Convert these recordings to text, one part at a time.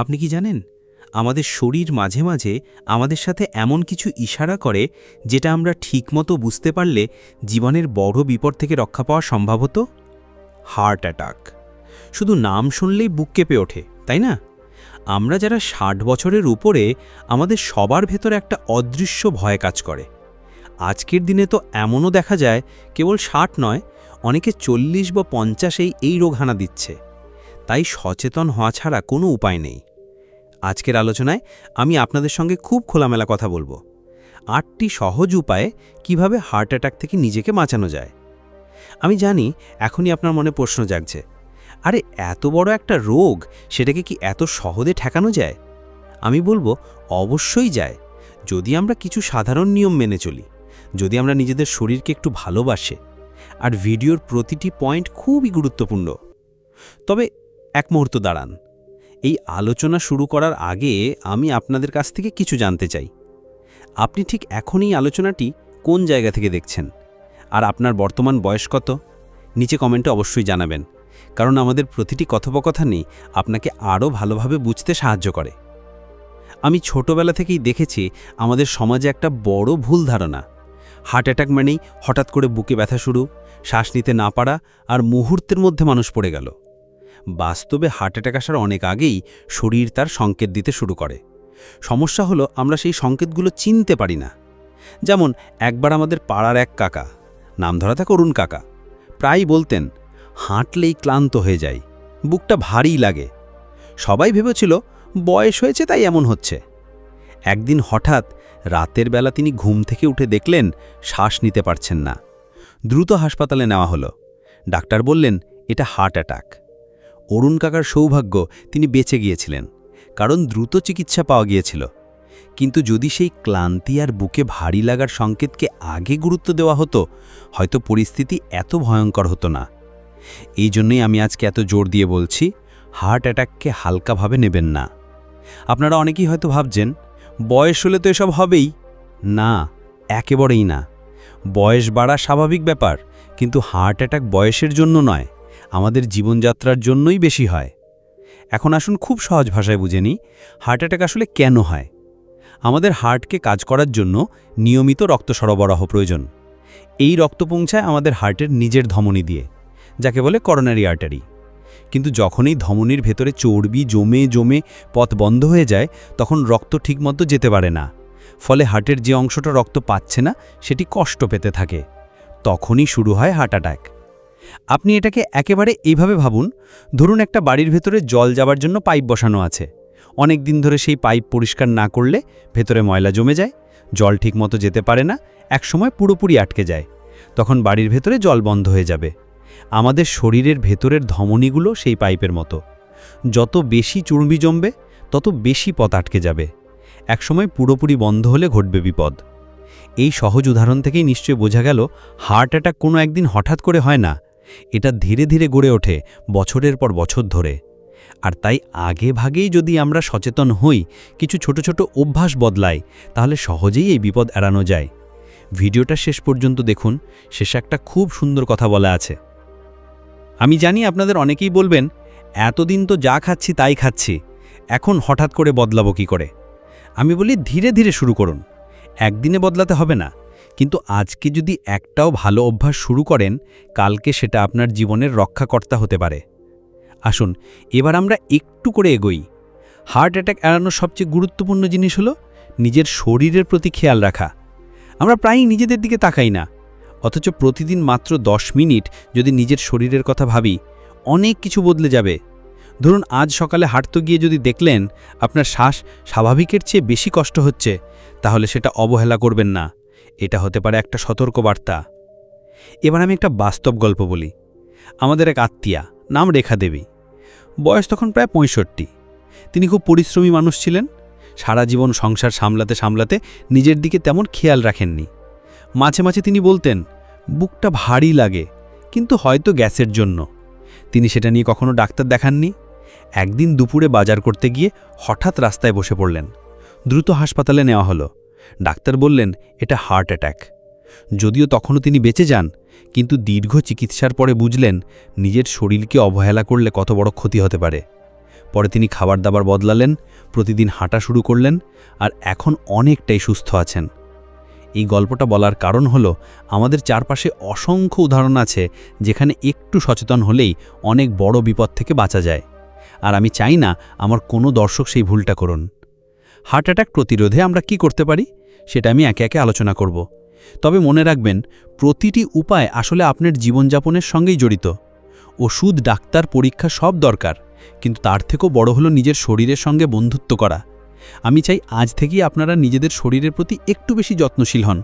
আপনি কি জানেন? আমাদের শরীর মাঝে মাঝে আমাদের সাথে এমন কিছু ইশারা করে যেটা আমরা ঠিকমতো বুঝতে পারলে জীবনের বড় বিপদ থেকে রক্ষা পাওয়া সম্ভব হতো? Heart attack. শুধু নাম শুনলেই বুক কেঁপে ওঠে, তাই না? আমরা যারা ষাট বছরের উপরে, আমাদের সবার ভেতরে একটা অদৃশ্য ভয় কাজ করে। আজকের দিনে তো এমনও দেখা যায়, কেবল ষাট নয়, অনেকে চল্লিশ বা পঞ্চাশেই এই রোগ হানা দিচ্ছে। তাই সচেতন হওয়া ছাড়া কোনো উপায় নেই। আজকের আলোচনায় আমি আপনাদের সঙ্গে খুব খোলামেলা কথা বলব। আটটি সহজ উপায়ে কীভাবে হার্ট অ্যাটাক থেকে নিজেকে বাঁচানো যায়। আমি জানি এখনই আপনার মনে প্রশ্ন জাগছে, আরে এত বড় একটা রোগ, সেটাকে কি এত সহজে ঠেকানো যায়? আমি বলব, অবশ্যই যায়। যদি আমরা কিছু সাধারণ নিয়ম মেনে চলি, যদি আমরা নিজেদের শরীরকে একটু ভালোবাসে, আর ভিডিওর প্রতিটি পয়েন্ট খুবই গুরুত্বপূর্ণ। তবে এক মুহূর্ত দাঁড়ান। এই আলোচনা শুরু করার আগে আমি আপনাদের কাছ থেকে কিছু জানতে চাই। আপনি ঠিক এখনই আলোচনাটি কোন জায়গা থেকে দেখছেন? আর আপনার বর্তমান বয়স কত? নিচে কমেন্টে অবশ্যই জানাবেন, কারণ আমাদের প্রতিটি কথোপকথনই আপনাকে আরও ভালোভাবে বুঝতে সাহায্য করে। আমি ছোটবেলা থেকেই দেখেছি আমাদের সমাজে একটা বড় ভুল ধারণা। হার্ট অ্যাটাক মানেই হঠাৎ করে বুকে ব্যথা শুরু, শ্বাস নিতে না পারা আর মুহূর্তের মধ্যে মানুষ পড়ে গেল। বাস্তবে হার্ট অ্যাটাক আসার অনেক আগেই শরীর তার সংকেত দিতে শুরু করে। সমস্যা হলো আমরা সেই সংকেতগুলো চিনতে পারি না। যেমন, একবার আমাদের পাড়ার এক কাকা, নাম ধরা থাক অরুণ কাকা, প্রায়ই বলতেন, হাঁটলেই ক্লান্ত হয়ে যায় বুকটা ভারী লাগে। সবাই ভেবেছিল, বয়স হয়েছে তাই এমন হচ্ছে। একদিন হঠাৎ রাতের বেলা তিনি ঘুম থেকে উঠে দেখলেন, শ্বাস নিতে পারছেন না। দ্রুত হাসপাতালে নেওয়া হলো। ডাক্তার বললেন, এটা হার্ট অ্যাটাক অরুণ কাকার সৌভাগ্য তিনি বেঁচে গিয়েছিলেন, কারণ দ্রুত চিকিৎসা পাওয়া গিয়েছিল। কিন্তু যদি সেই ক্লান্তি আর বুকে ভারী লাগার সংকেতকে আগে গুরুত্ব দেওয়া হতো, হয়তো পরিস্থিতি এত ভয়ঙ্কর হতো না। এই জন্যই আমি আজকে এত জোর দিয়ে বলছি, হার্ট অ্যাটাককে হালকাভাবে নেবেন না। আপনারা অনেকেই হয়তো ভাবছেন, বয়স হলে তো এসব হবেই। না, একেবারেই না। বয়স বাড়া স্বাভাবিক ব্যাপার, কিন্তু হার্ট অ্যাটাক বয়সের জন্য নয়। আমাদের জীবনযাত্রার জন্যই বেশি হয়। এখন আসুন খুব সহজ ভাষায় বুঝে নিই হার্ট অ্যাটাক আসলে কেন হয়? আমাদের হার্টকে কাজ করার জন্য নিয়মিত রক্ত সরবরাহ প্রয়োজন। এই রক্ত পৌঁছায় আমাদের হার্টের নিজের ধমনী দিয়ে, যাকে বলে করোনারি আর্টারি কিন্তু যখনই ধমনির ভেতরে চর্বি, জমে জমে পথ বন্ধ হয়ে যায়, তখন রক্ত ঠিকমতো যেতে পারে না। ফলে হার্টের যে অংশটা রক্ত পাচ্ছে না, সেটি কষ্ট পেতে থাকে। তখনই শুরু হয় হার্ট অ্যাটাক আপনি এটাকে একেবারে এইভাবে ভাবুন, ধরুন একটা বাড়ির ভেতরে জল যাবার জন্য পাইপ বসানো আছে। অনেক দিন ধরে সেই পাইপ পরিষ্কার না করলে ভেতরে ময়লা জমে যায়, জল ঠিকমতো যেতে পারে না, একসময় পুরোপুরি আটকে যায়। তখন বাড়ির ভেতরে জল বন্ধ হয়ে যাবে। আমাদের শরীরের ভেতরের ধমনীগুলো সেই পাইপের মতো। যত বেশি চুর্বি জমবে, তত বেশি পথ আটকে যাবে। একসময় পুরোপুরি বন্ধ হলে ঘটবে বিপদ। এই সহজ উদাহরণ থেকেই নিশ্চয় বোঝা গেল, হার্ট অ্যাটাক কোনো একদিন হঠাৎ করে হয় না। এটা ধীরে ধীরে গড়ে ওঠে বছরের পর বছর ধরে। আর তাই আগে ভাগেই যদি আমরা সচেতন হই, কিছু ছোট ছোট অভ্যাস বদলাই, তাহলে সহজেই এই বিপদ এড়ানো যায়। ভিডিওটা শেষ পর্যন্ত দেখুন, শেষে একটা খুব সুন্দর কথা বলা আছে। আমি জানি আপনাদের অনেকেই বলবেন, এতদিন তো যা খাচ্ছি তাই খাচ্ছি, এখন হঠাৎ করে বদলাবো কি করে? আমি বলি, ধীরে ধীরে শুরু করুন, একদিনে বদলাতে হবে না। কিন্তু আজকে যদি একটাও ভালো অভ্যাস শুরু করেন, কালকে সেটা আপনার জীবনের রক্ষাকর্তা হতে পারে। আসুন, এবার আমরা একটু করে এগোই। হার্ট অ্যাটাক এড়ানোর সবচেয়ে গুরুত্বপূর্ণ জিনিস হলো নিজের শরীরের প্রতি খেয়াল রাখা। আমরা প্রায়ই নিজেদের দিকে তাকাই না, অথচ প্রতিদিন মাত্র দশ মিনিট যদি নিজের শরীরের কথা ভাবি, অনেক কিছু বদলে যাবে। ধরুন, আজ সকালে হাঁটতে গিয়ে যদি দেখলেন, আপনার শ্বাস স্বাভাবিকের চেয়ে বেশি কষ্ট হচ্ছে, তাহলে সেটা অবহেলা করবেন না। এটা হতে পারে একটা সতর্ক বার্তা এবার আমি একটা বাস্তব গল্প বলি। আমাদের এক আত্মীয়া, নাম রেখা দেবী। বয়স তখন প্রায় পঁয়ষট্টি। তিনি খুব পরিশ্রমী মানুষ ছিলেন। সারা জীবন সংসার সামলাতে সামলাতে নিজের দিকে তেমন খেয়াল রাখেননি। মাঝে মাঝে তিনি বলতেন, বুকটা ভারী লাগে, কিন্তু হয়তো গ্যাসের জন্য। তিনি সেটা নিয়ে কখনো ডাক্তার দেখাননি। একদিন দুপুরে বাজার করতে গিয়ে হঠাৎ রাস্তায় বসে পড়লেন। দ্রুত হাসপাতালে নেওয়া হলো। ডাক্তার বললেন, এটা হার্ট অ্যাট্যাক যদিও তখনও তিনি বেঁচে যান, কিন্তু দীর্ঘ চিকিৎসার পরে বুঝলেন, নিজের শরীরকে অবহেলা করলে কত বড় ক্ষতি হতে পারে। পরে তিনি খাবার দাবার বদলালেন, প্রতিদিন হাঁটা শুরু করলেন, আর এখন অনেকটাই সুস্থ আছেন। এই গল্পটা বলার কারণ হলো, আমাদের চারপাশে অসংখ্য উদাহরণ আছে, যেখানে একটু সচেতন হলেই অনেক বড় বিপদ থেকে বাঁচা যায়। আর আমি চাই না আমার কোনো দর্শক সেই ভুলটা করুন। হার্ট অ্যাটাক প্রতিরোধে আমরা কি করতে পারি? সেটা আমি একে একে আলোচনা করব। তবে মনে রাখবেন, প্রতিটি উপায় আসলে আপনার জীবনযাপনের সঙ্গেই জড়িত। ওষুধ, ডাক্তার, পরীক্ষা সব দরকার, কিন্তু তার থেকেও বড় হলো নিজের শরীরের সঙ্গে বন্ধুত্ব করা। আমি চাই আজ থেকেই আপনারা নিজেদের শরীরের প্রতি একটু বেশি যত্নশীল হন।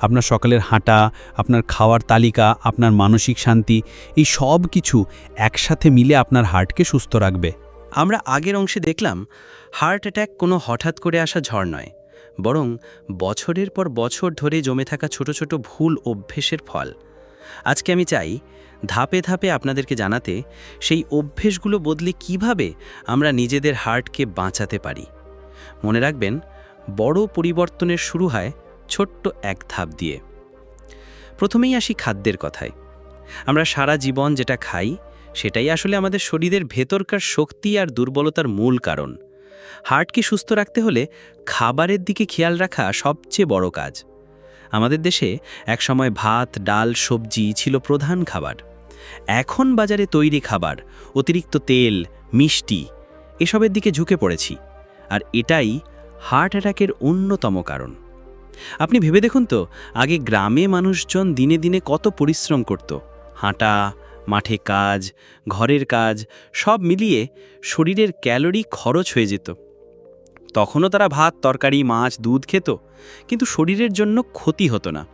আপনার সকালের হাঁটা, আপনার খাওয়ার তালিকা, আপনার মানসিক শান্তি, এই সব কিছু একসাথে মিলে আপনার হার্টকে সুস্থ রাখবে। আমরা আগের অংশে দেখলাম, হার্ট অ্যাট্যাক কোনো হঠাৎ করে আসা ঝড় নয়, বরং বছরের পর বছর ধরে জমে থাকা ছোট ছোট ভুল অভ্যেসের ফল। আজকে আমি চাই, ধাপে ধাপে আপনাদেরকে জানাতে সেই অভ্যেসগুলো বদলে কীভাবে আমরা নিজেদের হার্টকে বাঁচাতে পারি। মনে রাখবেন, বড় পরিবর্তনের শুরু হয় ছোট্ট এক ধাপ দিয়ে। প্রথমেই আসি খাদ্যের কথায়। আমরা সারা জীবন যেটা খাই সেটাই আসলে আমাদের শরীরের ভেতরকার শক্তি আর দুর্বলতার মূল কারণ। হার্টকে সুস্থ রাখতে হলে খাবারের দিকে খেয়াল রাখা সবচেয়ে বড় কাজ। আমাদের দেশে একসময় ভাত, ডাল, সবজি ছিল প্রধান খাবার। এখন বাজারে তৈরি খাবার, অতিরিক্ত তেল, মিষ্টি, এসবের দিকে ঝুঁকে পড়েছি। আর এটাই হার্ট অ্যাটাকের অন্যতম কারণ। আপনি ভেবে দেখুন তো, আগে গ্রামে মানুষজন দিনে দিনে কত পরিশ্রম করত। হাঁটা মাঠে কাজ, ঘরের কাজ, সব মিলিয়ে শরীরের ক্যালোরি খরচ হয়ে যেত। তখনও তারা ভাত, তরকারি, মাছ, দুধ খেত, কিন্তু শরীরের জন্য ক্ষতি হতো না।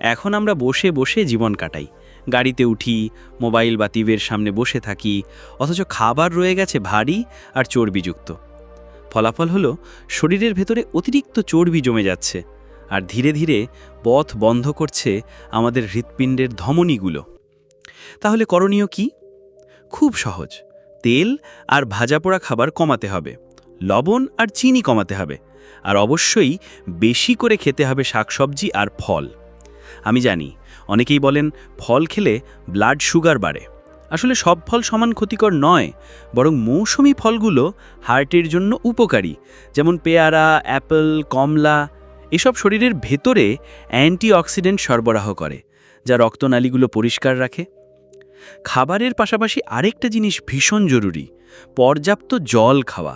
এখন আমরা বসে বসে জীবন কাটাই। গাড়িতে উঠি, মোবাইল বা টিভির সামনে বসে থাকি, অথচ খাবার রয়ে গেছে ভারী আর চর্বিযুক্ত। ফলাফল হলো, শরীরের ভেতরে অতিরিক্ত চর্বি জমে যাচ্ছে, আর ধীরে ধীরে পথ বন্ধ করছে আমাদের হৃৎপিণ্ডের ধমনীগুলো। তাহলে করণীয় কি? খুব সহজ। তেল আর ভাজাপোড়া খাবার কমাতে হবে। লবণ আর চিনি কমাতে হবে। আর অবশ্যই বেশি করে খেতে হবে শাকসবজি আর ফল। আমি জানি, অনেকেই বলেন ফল খেলে ব্লাড সুগার বাড়ে। আসলে সব ফল সমান ক্ষতিকর নয়, বরং মৌসুমি ফলগুলো হার্টের জন্য উপকারী, যেমন পেয়ারা, অ্যাপেল, কমলা, এসব শরীরের ভেতরে অ্যান্টিঅক্সিডেন্ট সরবরাহ করে, যা রক্তনালীগুলো পরিষ্কার রাখে। খাবারের পাশাপাশি আরেকটা জিনিস ভীষণ জরুরি, পর্যাপ্ত জল খাওয়া।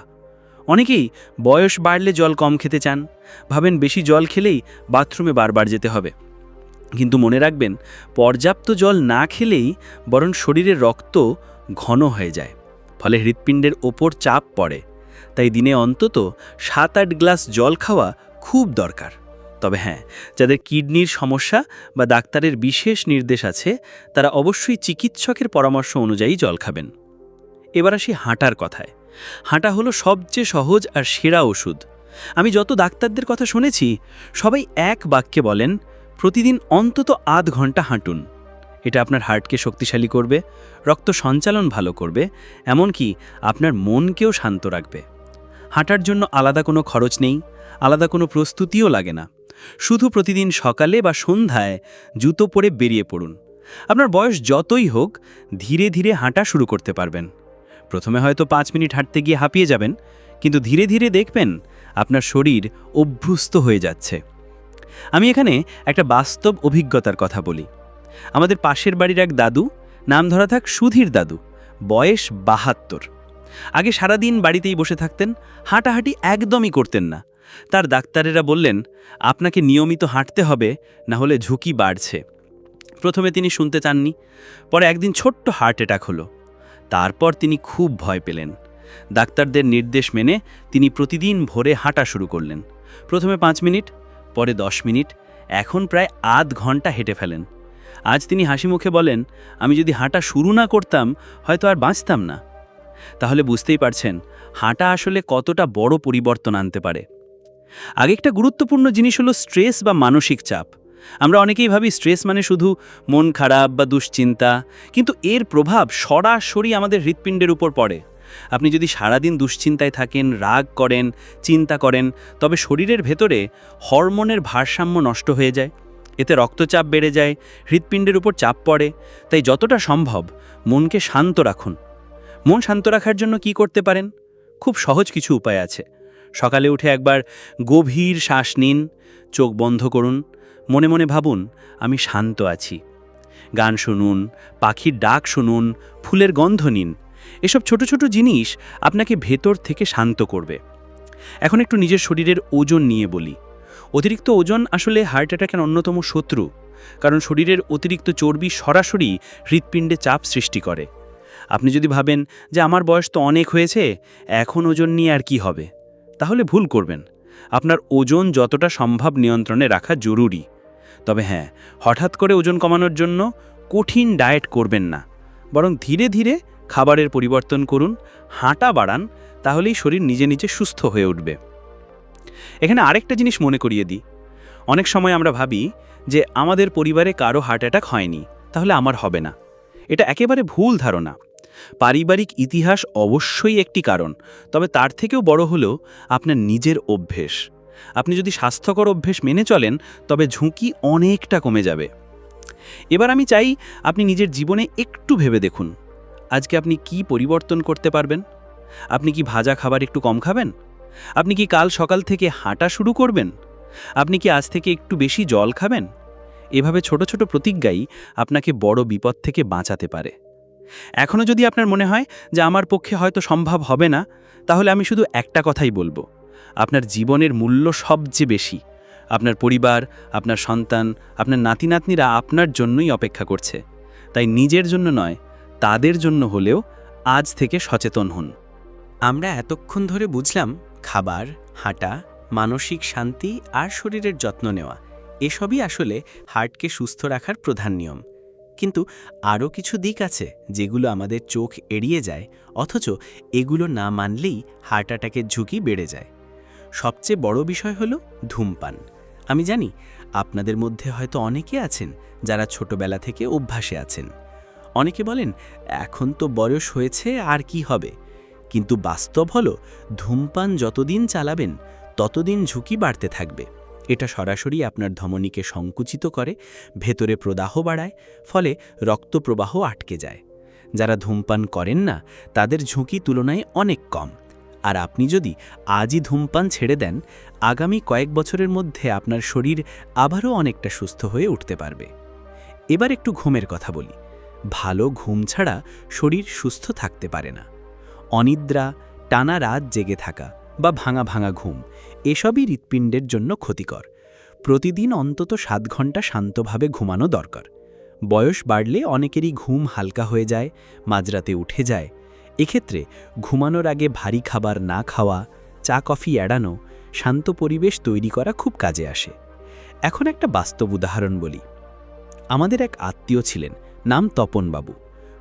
অনেকেই বয়স বাড়লে জল কম খেতে চান, ভাবেন বেশি জল খেলেই বাথরুমে বারবার যেতে হবে। কিন্তু মনে রাখবেন, পর্যাপ্ত জল না খেলেই বরং শরীরের রক্ত ঘন হয়ে যায়, ফলে হৃৎপিণ্ডের ওপর চাপ পড়ে। তাই দিনে অন্তত সাত আট গ্লাস জল খাওয়া খুব দরকার। তবে হ্যাঁ যাদের কিডনির সমস্যা বা ডাক্তারের বিশেষ নির্দেশ আছে, তারা অবশ্যই চিকিৎসকের পরামর্শ অনুযায়ী জল খাবেন। এবার আসি হাঁটার কথায়। হাঁটা হলো সবচেয়ে সহজ আর সেরা ওষুধ। আমি যত ডাক্তারদের কথা শুনেছি, সবাই এক বাক্যে বলেন, প্রতিদিন অন্তত আধ ঘণ্টা হাঁটুন। এটা আপনার হার্টকে শক্তিশালী করবে, রক্ত সঞ্চালন ভালো করবে, এমনকি আপনার মনকেও শান্ত রাখবে। হাঁটার জন্য আলাদা কোনো খরচ নেই, আলাদা কোনো প্রস্তুতিও লাগে না। শুধু প্রতিদিন সকালে বা সন্ধ্যায় জুতো পরে বেরিয়ে পড়ুন। আপনার বয়স যতই হোক, ধীরে ধীরে হাঁটা শুরু করতে পারবেন। প্রথমে হয়তো পাঁচ মিনিট হাঁটতে গিয়ে হাঁপিয়ে যাবেন, কিন্তু ধীরে ধীরে দেখবেন আপনার শরীর অভ্যস্ত হয়ে যাচ্ছে। আমি এখানে একটা বাস্তব অভিজ্ঞতার কথা বলি। আমাদের পাশের বাড়ির এক দাদু, নাম ধরা থাক সুধীর দাদু, বয়স বাহাত্তর। আগে সারাদিন বাড়িতেই বসে থাকতেন, হাঁটাহাঁটি একদমই করতেন না। তার ডাক্তারেরা বললেন, আপনাকে নিয়মিত হাঁটতে হবে, না হলে ঝুঁকি বাড়ছে। প্রথমে তিনি শুনতে চাননি, পরে একদিন ছোট্ট হার্ট অ্যাটাক হলো। তারপর তিনি খুব ভয় পেলেন। ডাক্তারদের নির্দেশ মেনে তিনি প্রতিদিন ভোরে হাঁটা শুরু করলেন। প্রথমে পাঁচ মিনিট, পরে দশ মিনিট, এখন প্রায় আধ ঘণ্টা হেঁটে ফেলেন। আজ তিনি হাসি মুখে বলেন, আমি যদি হাঁটা শুরু না করতাম, হয়তো আর বাঁচতাম না। তাহলে বুঝতেই পারছেন, হাঁটা আসলে কতটা বড় পরিবর্তন আনতে পারে। আগে একটা গুরুত্বপূর্ণ জিনিস হলো স্ট্রেস বা মানসিক চাপ। আমরা অনেকেই ভাবি স্ট্রেস মানে শুধু মন খারাপ বা দুশ্চিন্তা, কিন্তু এর প্রভাব সরাসরি আমাদের হৃৎপিণ্ডের উপর পড়ে। আপনি যদি সারাদিন দুশ্চিন্তায় থাকেন, রাগ করেন, চিন্তা করেন, তবে শরীরের ভেতরে হরমোনের ভারসাম্য নষ্ট হয়ে যায়। এতে রক্তচাপ বেড়ে যায়, হৃৎপিণ্ডের উপর চাপ পড়ে। তাই যতটা সম্ভব মনকে শান্ত রাখুন। মন শান্ত রাখার জন্য কি করতে পারেন? খুব সহজ কিছু উপায় আছে। সকালে উঠে একবার গভীর শ্বাস নিন, চোখ বন্ধ করুন, মনে মনে ভাবুন, আমি শান্ত আছি। গান শুনুন, পাখির ডাক শুনুন, ফুলের গন্ধ নিন। এসব ছোট ছোট জিনিস আপনাকে ভেতর থেকে শান্ত করবে। এখন একটু নিজের শরীরের ওজন নিয়ে বলি। অতিরিক্ত ওজন আসলে হার্ট অ্যাটাকের অন্যতম শত্রু, কারণ শরীরের অতিরিক্ত চর্বি সরাসরি হৃৎপিণ্ডে চাপ সৃষ্টি করে। আপনি যদি ভাবেন যে আমার বয়স তো অনেক হয়েছে, এখন ওজন নিয়ে আর কি হবে? তাহলে ভুল করবেন। আপনার ওজন যতটা সম্ভব নিয়ন্ত্রণে রাখা জরুরি। তবে হ্যাঁ হঠাৎ করে ওজন কমানোর জন্য কঠিন ডায়েট করবেন না। বরং ধীরে ধীরে খাবারের পরিবর্তন করুন, হাঁটা বাড়ান, তাহলেই শরীর নিজে নিজে সুস্থ হয়ে উঠবে। এখানে আরেকটা জিনিস মনে করিয়ে দিই। অনেক সময় আমরা ভাবি যে আমাদের পরিবারে কারও হার্ট অ্যাটাক হয়নি, তাহলে আমার হবে না। এটা একেবারে ভুল ধারণা। পারিবারিক ইতিহাস অবশ্যই একটি কারণ, তবে তার থেকেও বড় হলো আপনার নিজের অভ্যেস। আপনি যদি স্বাস্থ্যকর অভ্যেস মেনে চলেন, তবে ঝুঁকি অনেকটা কমে যাবে। এবার আমি চাই আপনি নিজের জীবনে একটু ভেবে দেখুন। আজকে আপনি কি পরিবর্তন করতে পারবেন? আপনি কি ভাজা খাবার একটু কম খাবেন? আপনি কি কাল সকাল থেকে হাঁটা শুরু করবেন? আপনি কি আজ থেকে একটু বেশি জল খাবেন? এভাবে ছোট ছোট প্রতিজ্ঞাই আপনাকে বড় বিপদ থেকে বাঁচাতে পারে। এখনও যদি আপনার মনে হয় যে আমার পক্ষে হয়তো সম্ভব হবে না, তাহলে আমি শুধু একটা কথাই বলব। আপনার জীবনের মূল্য সবচেয়ে বেশি। আপনার পরিবার, আপনার সন্তান, আপনার নাতি নাতনিরা আপনার জন্যই অপেক্ষা করছে। তাই নিজের জন্য নয়, তাদের জন্য হলেও আজ থেকে সচেতন হন। আমরা এতক্ষণ ধরে বুঝলাম, খাবার, হাঁটা, মানসিক শান্তি আর শরীরের যত্ন নেওয়া, এসবই আসলে হার্টকে সুস্থ রাখার প্রধান নিয়ম। কিন্তু আরও কিছু দিক আছে যেগুলো আমাদের চোখ এড়িয়ে যায়, অথচ এগুলো না মানলেই হার্ট অ্যাটাকের ঝুঁকি বেড়ে যায়। সবচেয়ে বড় বিষয় হলো ধূমপান। আমি জানি আপনাদের মধ্যে হয়তো অনেকে আছেন যারা ছোটবেলা থেকে অভ্যাসে আছেন। অনেকে বলেন, এখন তো বয়স হয়েছে, আর কি হবে? কিন্তু বাস্তব হলো, ধূমপান যতদিন চালাবেন, ততদিন ঝুঁকি বাড়তে থাকবে। এটা সরাসরি আপনার ধমনীকে সংকুচিত করে, ভেতরে প্রদাহ বাড়ায়, ফলে রক্তপ্রবাহ আটকে যায়। যারা ধূমপান করেন না, তাদের ঝুঁকি তুলনায় অনেক কম। আর আপনি যদি আজই ধূমপান ছেড়ে দেন, আগামী কয়েক বছরের মধ্যে আপনার শরীর আবারও অনেকটা সুস্থ হয়ে উঠতে পারবে। এবার একটু ঘুমের কথা বলি। ভালো ঘুম ছাড়া শরীর সুস্থ থাকতে পারে না। অনিদ্রা, টানা রাত জেগে থাকা বা ভাঙা ভাঙা ঘুম, এসবই হৃৎপিণ্ডের জন্য ক্ষতিকর। প্রতিদিন অন্তত সাত ঘণ্টা শান্তভাবে ঘুমানো দরকার। বয়স বাড়লে অনেকেরই ঘুম হালকা হয়ে যায়, মাঝরাতে উঠে যায়। এক্ষেত্রে ঘুমানোর আগে ভারী খাবার না খাওয়া, চা কফি এড়ানো, শান্ত পরিবেশ তৈরি করা খুব কাজে আসে। এখন একটা বাস্তব উদাহরণ বলি। আমাদের এক আত্মীয় ছিলেন, নাম তপনবাবু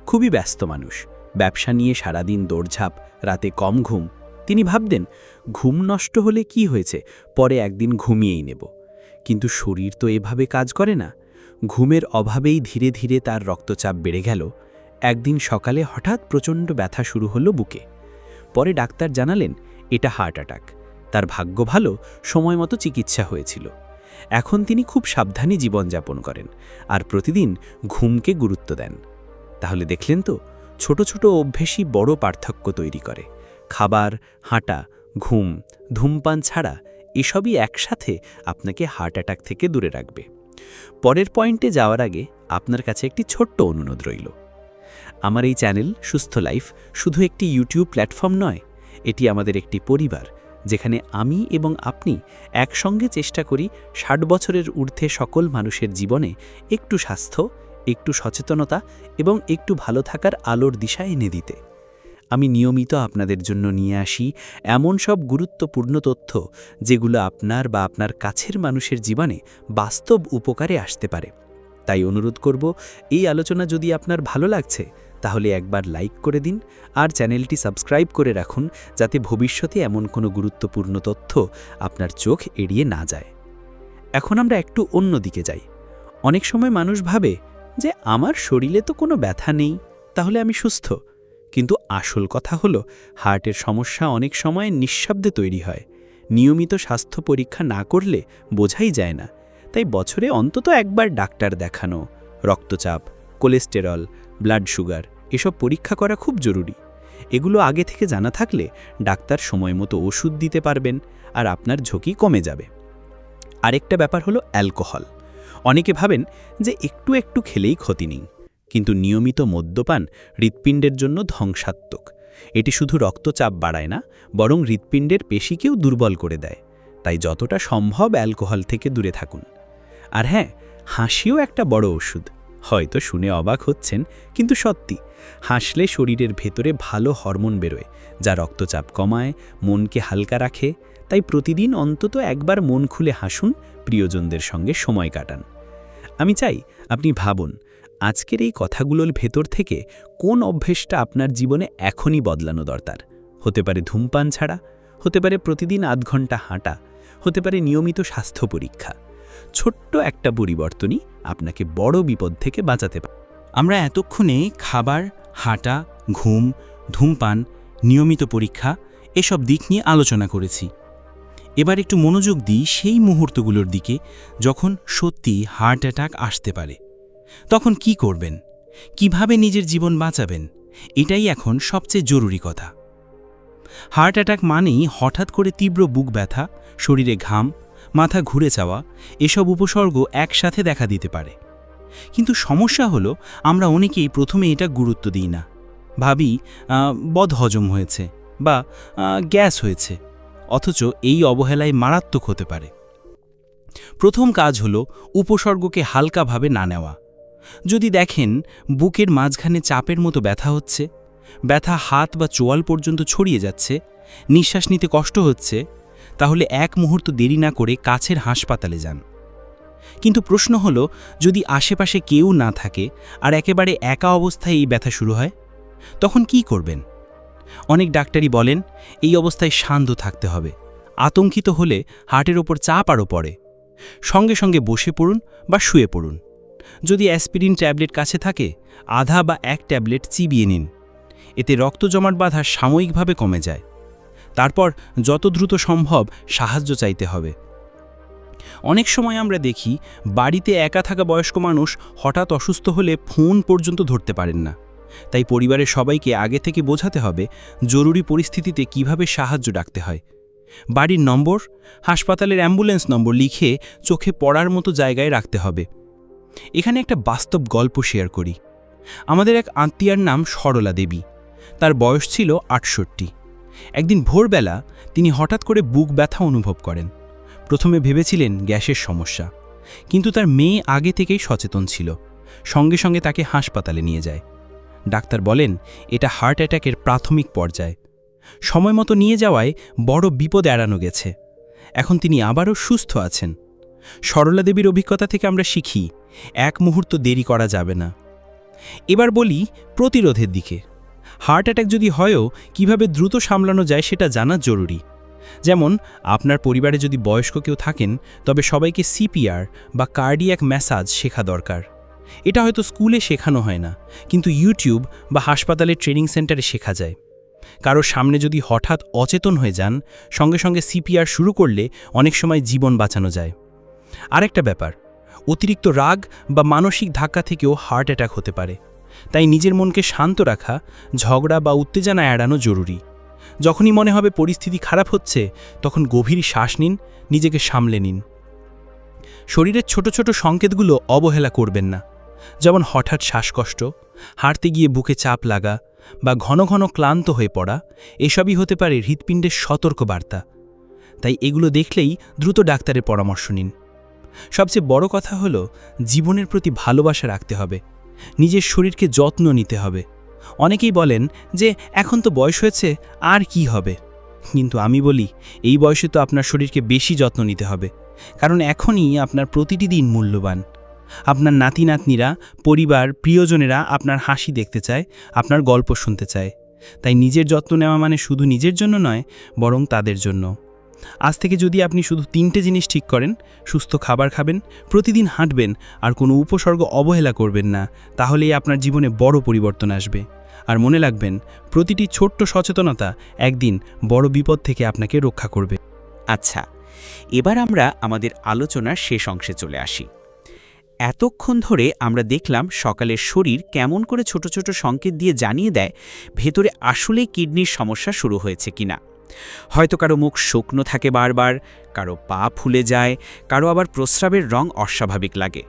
খুবই ব্যস্ত মানুষ। ব্যবসা নিয়ে সারাদিন দৌড়ঝাঁপ, রাতে কম ঘুম তিনি ভাবতেন, ঘুম নষ্ট হলে কি হয়েছে? পরে একদিন ঘুমিয়েই নেব। কিন্তু শরীর তো এভাবে কাজ করে না। ঘুমের অভাবেই ধীরে ধীরে তার রক্তচাপ বেড়ে গেল। একদিন সকালে হঠাৎ প্রচণ্ড ব্যথা শুরু হলো বুকে। পরে ডাক্তার জানালেন, এটা হার্ট অ্যাটাক। তার ভাগ্য ভালো, সময় মতো চিকিৎসা হয়েছিল। এখন তিনি খুব সাবধানী জীবনযাপন করেন আর প্রতিদিন ঘুমকে গুরুত্ব দেন। তাহলে দেখলেন তো, ছোট ছোট অভ্যেসই বড় পার্থক্য তৈরি করে। খাবার, হাঁটা, ঘুম, ধূমপান ছাড়া এসবই একসাথে আপনাকে হার্ট অ্যাটাক থেকে দূরে রাখবে। পরের পয়েন্টে যাওয়ার আগে আপনার কাছে একটি ছোট্ট অনুরোধ রইল। আমার এই চ্যানেল সুস্থ লাইফ শুধু একটি ইউটিউব প্ল্যাটফর্ম নয়, এটি আমাদের একটি পরিবার, যেখানে আমি এবং আপনি একসঙ্গে চেষ্টা করি ষাট বছরের ঊর্ধ্বে সকল মানুষের জীবনে একটু স্বাস্থ্য, একটু সচেতনতা এবং একটু ভালো থাকার আলোর দিশা এনে দিতে। আমি নিয়মিত আপনাদের জন্য নিয়ে আসি এমন সব গুরুত্বপূর্ণ তথ্য যেগুলো আপনার বা আপনার কাছের মানুষের জীবনে বাস্তব উপকারে আসতে পারে। তাই অনুরোধ করব, এই আলোচনা যদি আপনার ভালো লাগছে, তাহলে একবার লাইক করে দিন আর চ্যানেলটি সাবস্ক্রাইব করে রাখুন যাতে ভবিষ্যতে এমন কোনো গুরুত্বপূর্ণ তথ্য আপনার চোখ এড়িয়ে না যায়। এখন আমরা একটু অন্য দিকে যাই। অনেক সময় মানুষ ভাবে যে, আমার শরীরে তো কোনো ব্যথা নেই, তাহলে আমি সুস্থ। কিন্তু আসল কথা হলো, হার্টের সমস্যা অনেক সময় নিঃশব্দে তৈরি হয়। নিয়মিত স্বাস্থ্য পরীক্ষা না করলে বোঝাই যায় না। তাই বছরে অন্তত একবার ডাক্তার দেখানো, রক্তচাপ, কোলেস্টেরল, ব্লাড সুগার, এসব পরীক্ষা করা খুব জরুরি। এগুলো আগে থেকে জানা থাকলে ডাক্তার সময় মতো ওষুধ দিতে পারবেন আর আপনার ঝুঁকি কমে যাবে। আরেকটা ব্যাপার হলো অ্যালকোহল। অনেকে ভাবেন যে একটু একটু খেলেই ক্ষতি নেই। কিন্তু নিয়মিত মদ্যপান হৃৎপিণ্ডের জন্য ধ্বংসাত্মক। এটি শুধু রক্তচাপ বাড়ায় না, বরং হৃৎপিণ্ডের পেশিকেও দুর্বল করে দেয়। তাই যতটা সম্ভব অ্যালকোহল থেকে দূরে থাকুন। আর হ্যাঁ হাসিও একটা বড় ওষুধ। হয়তো শুনে অবাক হচ্ছেন, কিন্তু সত্যি, হাসলে শরীরের ভেতরে ভালো হরমোন বেরোয়, যা রক্তচাপ কমায়, মনকে হালকা রাখে। তাই প্রতিদিন অন্তত একবার মন খুলে হাসুন, প্রিয়জনদের সঙ্গে সময় কাটান। আমি চাই, আপনি ভাবুন আজকের এই কথাগুলোর ভেতর থেকে কোন অভ্যেসটা আপনার জীবনে এখনই বদলানো দরকার? হতে পারে ধূমপান ছাড়া, হতে পারে প্রতিদিন আধ ঘণ্টা হাঁটা, হতে পারে নিয়মিত স্বাস্থ্য পরীক্ষা। ছোট্ট একটা পরিবর্তনই আপনাকে বড় বিপদ থেকে বাঁচাতে পারে। আমরা এতক্ষণে খাবার, হাঁটা, ঘুম, ধূমপান, নিয়মিত পরীক্ষা এসব দিক নিয়ে আলোচনা করেছি। এবার একটু মনোযোগ দিই সেই মুহূর্তগুলোর দিকে যখন সত্যি হার্ট অ্যাটাক আসতে পারে। তখন কি করবেন? কীভাবে নিজের জীবন বাঁচাবেন? এটাই এখন সবচেয়ে জরুরি কথা। হার্ট অ্যাটাক মানেই হঠাৎ করে তীব্র বুক ব্যথা শরীরে ঘাম মাথা ঘুরে যাওয়া এসব উপসর্গ একসাথে দেখা দিতে পারে। কিন্তু সমস্যা হলো আমরা অনেকেই প্রথমে এটা গুরুত্ব দিই না। ভাবি আহ, বদহজম হয়েছে বা গ্যাস হয়েছে অথচ এই অবহেলায় মারাত্মক হতে পারে। প্রথম কাজ হলো উপসর্গকে হালকাভাবে না নেওয়া। যদি দেখেন বুকের মাঝখানে চাপের মতো ব্যথা হচ্ছে, ব্যথা হাত বা চোয়াল পর্যন্ত ছড়িয়ে যাচ্ছে, নিঃশ্বাস নিতে কষ্ট হচ্ছে, তাহলে এক মুহূর্ত দেরি না করে কাছের হাসপাতালে যান। কিন্তু প্রশ্ন হলো, যদি আশেপাশে কেউ না থাকে আর একেবারে একা অবস্থায় এই ব্যথা শুরু হয়, তখন কি করবেন? অনেক ডাক্তারই বলেন, এই অবস্থায় শান্ত থাকতে হবে, আতঙ্কিত হলে হার্টের ওপর চাপ আরও পড়ে। সঙ্গে সঙ্গে বসে পড়ুন বা শুয়ে পড়ুন। যদি অ্যাসপিরিন ট্যাবলেট কাছে থাকে, আধা বা এক ট্যাবলেট চিবিয়ে নিন। এতে রক্ত জমাট বাধা সাময়িকভাবে কমে যায়। তারপর যত দ্রুত সম্ভব সাহায্য চাইতে হবে। অনেক সময় আমরা দেখি, বাড়িতে একা থাকা বয়স্ক মানুষ হঠাৎ অসুস্থ হলে ফোন পর্যন্ত ধরতে পারেন না। তাই পরিবারের সবাইকে আগে থেকে বোঝাতে হবে, জরুরি পরিস্থিতিতে কীভাবে সাহায্য ডাকতে হয়। বাড়ির নম্বর, হাসপাতালের অ্যাম্বুলেন্স নম্বর লিখে চোখে পড়ার মতো জায়গায় রাখতে হবে। এখানে একটা বাস্তব গল্প শেয়ার করি। আমাদের এক আত্মীয়ার নাম সরলা দেবী। তার বয়স ছিল আটষট্টি। একদিন ভোরবেলা তিনি হঠাৎ করে বুক ব্যথা অনুভব করেন। প্রথমে ভেবেছিলেন গ্যাসের সমস্যা। কিন্তু তার মেয়ে আগে থেকেই সচেতন ছিল। সঙ্গে সঙ্গে তাকে হাসপাতালে নিয়ে যায়। ডাক্তার বলেন, এটা হার্ট অ্যাটাকের প্রাথমিক পর্যায়। সময় মতো নিয়ে যাওয়ায় বড় বিপদ এড়ানো গেছে। এখন তিনি আবারও সুস্থ আছেন। সরলা দেবীর অভিজ্ঞতা থেকে আমরা শিখি, এক মুহূর্ত দেরি করা যাবে না। এবার বলি প্রতিরোধের দিকে। হার্ট অ্যাটাক যদি হয়ও, কীভাবে দ্রুত সামলানো যায় সেটা জানা জরুরি। যেমন, আপনার পরিবারে যদি বয়স্ক কেউ থাকেন, তবে সবাইকে সিপিআর বা কার্ডিয়াক ম্যাসাজ শেখা দরকার। এটা হয়তো স্কুলে শেখানো হয় না, কিন্তু ইউটিউব বা হাসপাতালের ট্রেনিং সেন্টারে শেখা যায়। কারও সামনে যদি হঠাৎ অচেতন হয়ে যান, সঙ্গে সঙ্গে সিপিআর শুরু করলে অনেক সময় জীবন বাঁচানো যায়। আরেকটা ব্যাপার, অতিরিক্ত রাগ বা মানসিক ধাক্কা থেকেও হার্ট অ্যাটাক হতে পারে। তাই নিজের মনকে শান্ত রাখা, ঝগড়া বা উত্তেজনা এড়ানো জরুরি। যখনই মনে হবে পরিস্থিতি খারাপ হচ্ছে, তখন গভীর শ্বাস নিন, নিজেকে সামলে নিন। শরীরের ছোট ছোট সংকেতগুলো অবহেলা করবেন না। যেমন হঠাৎ শ্বাসকষ্ট, হাঁটতে গিয়ে বুকে চাপ লাগা বা ঘন ঘন ক্লান্ত হয়ে পড়া, এসবই হতে পারে হৃৎপিণ্ডের সতর্ক বার্তা তাই এগুলো দেখলেই দ্রুত ডাক্তারের পরামর্শ নিন। সবচেয়ে বড় কথা হলো জীবনের প্রতি ভালোবাসা রাখতে হবে। নিজের শরীরকে যত্ন নিতে হবে। অনেকেই বলেন যে, এখন তো বয়স হয়েছে, আর কি হবে? কিন্তু আমি বলি, এই বয়সে তো আপনার শরীরকে বেশি যত্ন নিতে হবে। কারণ এখনই আপনার প্রতিটি দিন মূল্যবান। আপনার নাতি নাতনিরা পরিবার, প্রিয়জনেরা আপনার হাসি দেখতে চায়, আপনার গল্প শুনতে চায়। তাই নিজের যত্ন নেওয়া মানে শুধু নিজের জন্য নয়, বরং তাদের জন্য। আজ থেকে যদি আপনি শুধু তিনটে জিনিস ঠিক করেন, সুস্থ খাবার খাবেন, প্রতিদিন হাঁটবেন আর কোনো উপসর্গ অবহেলা করবেন না, তাহলেই আপনার জীবনে বড় পরিবর্তন আসবে। আর মনে রাখবেন, প্রতিটি ছোট্ট সচেতনতা একদিন বড় বিপদ থেকে আপনাকে রক্ষা করবে। আচ্ছা এবার আমরা আমাদের আলোচনার শেষ অংশে চলে আসি। এতক্ষণ ধরে আমরা দেখলাম সকালের শরীর কেমন করে ছোট ছোট সংকেত দিয়ে জানিয়ে দেয়, ভেতরে আসলে কিডনির সমস্যা শুরু হয়েছে কিনা। হয়তো কারও মুখ শুকনো থাকে বারবার, কারও পা ফুলে যায়, কারও আবার প্রস্রাবের রং অস্বাভাবিক লাগে।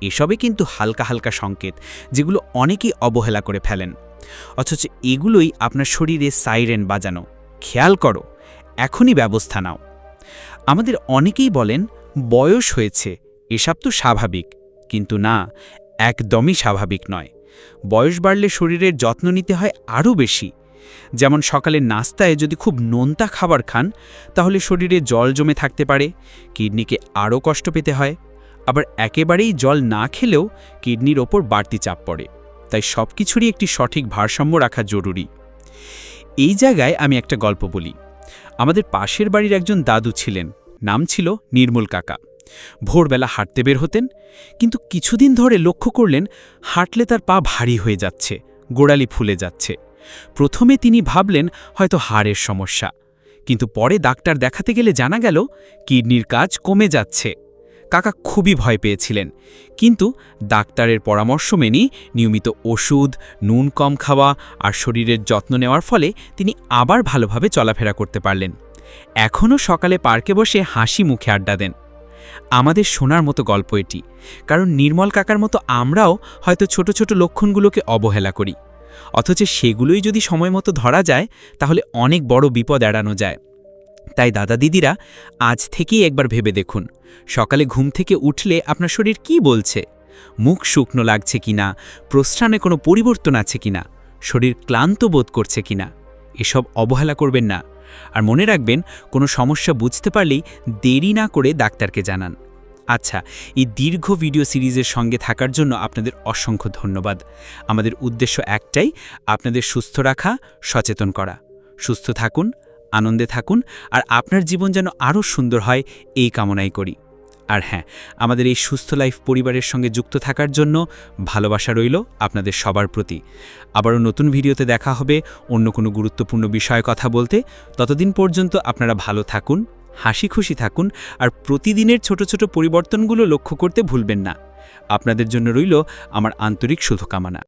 এসবে কিন্তু হালকা হালকা সংকেত, যেগুলো অনেকেই অবহেলা করে ফেলেন। অথচ এগুলোই আপনার শরীরে সাইরেন বাজানো। খেয়াল করো, এখনই ব্যবস্থা নাও। আমাদের অনেকেই বলেন, বয়স হয়েছে, এসব তো স্বাভাবিক। কিন্তু না, একদমই স্বাভাবিক নয়। বয়স বাড়লে শরীরের যত্ন নিতে হয় আরও বেশি। যেমন সকালের নাস্তায় যদি খুব নোনতা খাবার খান, তাহলে শরীরে জল জমে থাকতে পারে, কিডনিকে আরও কষ্ট পেতে হয়। আবার একেবারেই জল না খেলেও কিডনির ওপর বাড়তি চাপ পড়ে, তাই সব কিছুরই একটি সঠিক ভারসাম্য রাখা জরুরি। এই জায়গায় আমি একটা গল্প বলি। আমাদের পাশের বাড়ির একজন দাদু ছিলেন, নাম ছিল নির্মল কাকা। ভোরবেলা হাঁটতে বের হতেন, কিন্তু কিছুদিন ধরে লক্ষ্য করলেন হাঁটলে তার পা ভারী হয়ে যাচ্ছে, গোড়ালি ফুলে যাচ্ছে। প্রথমে তিনি ভাবলেন হয়তো হাড়ের সমস্যা, কিন্তু পরে ডাক্তার দেখাতে গেলে জানা গেল কিডনির কাজ কমে যাচ্ছে। কাকা খুবই ভয় পেয়েছিলেন, কিন্তু ডাক্তারের পরামর্শ মেনেই নিয়মিত ওষুধ, নুন কম খাওয়া আর শরীরের যত্ন নেওয়ার ফলে তিনি আবার ভালোভাবে চলাফেরা করতে পারলেন। এখনও সকালে পার্কে বসে হাসি মুখে আড্ডা দেন। আমাদের শোনার মতো গল্প এটি, কারণ নির্মল কাকার মতো আমরাও হয়তো ছোট ছোট লক্ষণগুলোকে অবহেলা করি। অথচ সেগুলোই যদি সময় মতো ধরা যায়, তাহলে অনেক বড় বিপদ এড়ানো যায়। তাই দাদা দিদিরা, আজ থেকেই একবার ভেবে দেখুন। সকালে ঘুম থেকে উঠলে আপনার শরীর কি বলছে? মুখ শুকনো লাগছে কিনা? প্রস্থানে কোনো পরিবর্তন আছে কিনা? শরীর ক্লান্ত বোধ করছে কিনা? এসব অবহেলা করবেন না। আর মনে রাখবেন, কোনো সমস্যা বুঝতে পারলেই দেরি না করে ডাক্তারকে জানান। আচ্ছা এই দীর্ঘ ভিডিও সিরিজের সঙ্গে থাকার জন্য আপনাদের অসংখ্য ধন্যবাদ। আমাদের উদ্দেশ্য একটাই, আপনাদের সুস্থ রাখা, সচেতন করা। সুস্থ থাকুন, আনন্দে থাকুন, আর আপনার জীবন যেন আরও সুন্দর হয়, এই কামনাই করি। আর হ্যাঁ আমাদের এই সুস্থ লাইফ পরিবারের সঙ্গে যুক্ত থাকার জন্য ভালোবাসা রইল আপনাদের সবার প্রতি। আবারও নতুন ভিডিওতে দেখা হবে অন্য কোনো গুরুত্বপূর্ণ বিষয়ে কথা বলতে। ততদিন পর্যন্ত আপনারা ভালো থাকুন হাসি খুশি থাকুন আর প্রতিদিনের ছোট ছোট পরিবর্তনগুলো লক্ষ্য করতে ভুলবেন না। আপনাদের জন্য রইল আমার আন্তরিক শুভকামনা।